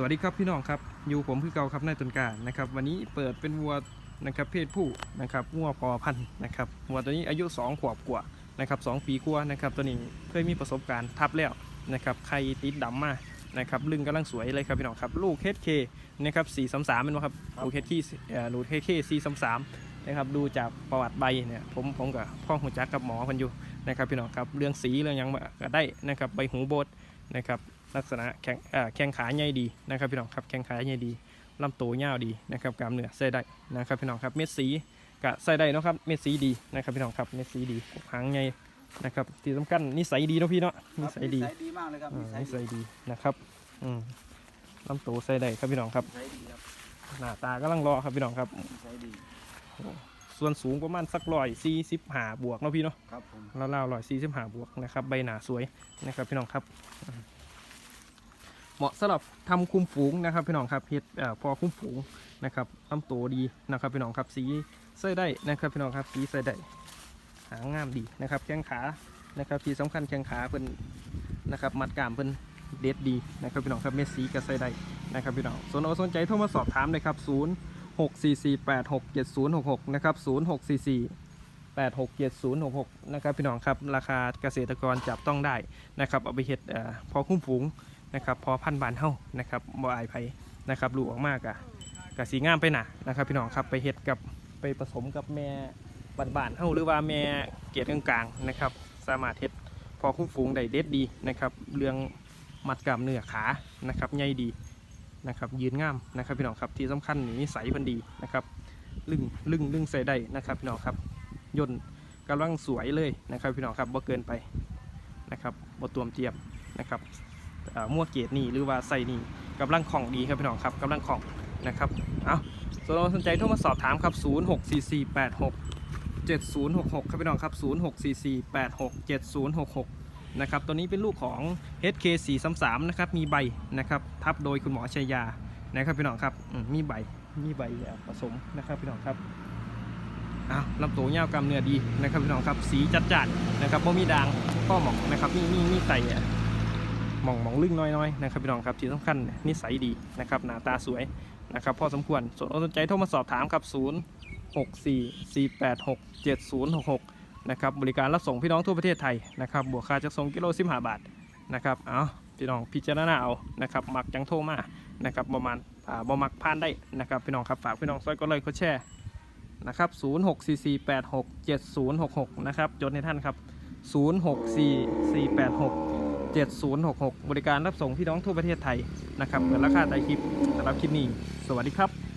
สวัสดีครับพี่น้องครับอยู่ผมคือเก่าครับนายต้นกล้านะครับ วันนี้เปิดเป็นวัวนะครับเพศผู้นะครับวัวพอพันธุ์นะครับวัวตัวนี้อายุ 2 ขวบกว่านะครับสองปีกว่านะครับตัวนี้เคยมีประสบการณ์ทับแล้วนะครับไข่ติดดำมานะครับลึงกำลังสวยเลยครับพี่น้องครับลูกเฮดเคนะครับสี่สามสามเป็นไหมครับลูกเฮดคีเอ่อลูกเฮดเคสี่สามสามนะครับดูจากประวัติใบเนี่ยผมผมกับพ่อหูจักกับหมอเพันอยู่นะครับพี่น้องครับเรื่องสีเรื่องหยังก็ได้นะครับใบหูโบดนะครับ ลักษณะแข้งเอ่อแข้งขาใหญ่ดีนะครับพี่น้องครับแข้งขาใหญ่ดีลำตัวยาวดีนะครับกล้ามเนื้อใส่ได้นะครับพี่น้องครับเม็ดสีก็ใส่ได้เนาะครับเม็ดสีดีนะครับพี่น้องครับเม็ดสีดีหางใหญ่นะครับที่สำคัญนิสัยดีเนาะพี่เนาะนิสัยดีนิสัยดีมากเลยครับอ่านิสัยนิสัยดีนะครับอืมลำตัวใส่ได้ครับพี่น้องครับนิสัยดีครับหน้าตากำลังรอครับพี่น้องครับนิสัยดีส่วนสูงประมาณสักร้อยสี่สิบห้าบวกเนาะพี่เนาะครับผมราวๆร้อยสี่สิบห้าบวกนะครับใบหนาสวยนะครับพี่น้องครับอืม เหมาะสำหรับทำคุมฝูงนะครับพี่น้องครับเฮ็ดพอคุมฝูงนะครับลำตัวดีนะครับพี่น้องครับสีใส่ได้นะครับพี่น้องครับสีใส่ได้หางงามดีนะครับแข้งขานะครับที่สำคัญแข้งขาเพิ่นนะครับมัดกามเพิ่นเด็ดดีนะครับพี่น้องครับเม็ดสีก็ใส่ได้นะครับพี่น้องสนอกสนใจโทรมาสอบถามเลยครับ 0 6 4 4 8 6 7 0 6 6 นะครับ 0 6 4 4 8 6 7 0 6 6 นะครับพี่น้องครับ ราคาเกษตรกรจับต้องได้นะครับเอาไปเฮ็ดพอคุ้มฝูง นะครับพอพันบานเฮานะครับบ่อายไผนะครับลูกออกมากอะกะสีงามไปหนานะครับ พี่น้องครับไปเฮ็ดกับไปผสมกับแม่บ้านๆเฮาหรือว่าแม่เกรดกลางๆนะครับ สามารถเฮ็ดพอคุ้มฝูงได้เด็ดดีนะครับ เรื่องมัดกล้ามเนื้อขานะครับใหญ่ดีนะครับยืนงามนะครับพี่น้องครับที่สำคัญนี่นิสัยพิ่นดีนะครับลึงลึงลึงใส่ได้นะครับพี่น้องครับย่นกำลังสวยเลยนะครับพี่น้องครับบ่เกินไปนะครับบ่ตวมเตียมนะครับ มั่วเกรดนี่หรือว่าใส่นี่กำลังของดีครับพี่น้องครับกำลังของนะครับเอาส่วนสนใจโทรมาสอบถามครับ 064486 7066 ครับพี่น้องครับ 064486 7066 นะครับ ตัวนี้เป็นลูกของ HK433 นะครับ มีใบนะครับ ทับโดยคุณหมอชัยยา นะครับพี่น้องครับ มีใบ มีใบผสมนะครับพี่น้องครับอ้าวลำตัวยาวกำเนื้อดีนะครับพี่น้องครับ สีจัดจัดนะครับบ่มีด่างข้อหมองนะครับ มีมีมีไตอะ หมองหมองลึงน้อยๆนะครับพี่น้องครับที่สำคัญนิสัยดีนะครับหน้าตาสวยนะครับพอสมควรสนสนใจโทรมาสอบถามครับ 0 6 4 4 8 6 7 0 6 6นะครับบริการรับส่งพี่น้องทั่วประเทศไทยนะครับบวกค่าจัดส่งกิโลสิบห้าบาทนะครับเอาพี่น้องพิจารณาเอานะครับมักจังโทรมานะครับประมาณอ่าบ่มักพานได้นะครับพี่น้องครับฝากพี่น้องซอยก็เลยก็แชร์นะครับ0644867066นะครับจดในท่านครับ 064486 7066 บริการรับส่งพี่น้องทั่วประเทศไทยนะครับเปิดราคาใต้คลิปสำหรับคลิปนี้ สวัสดีครับ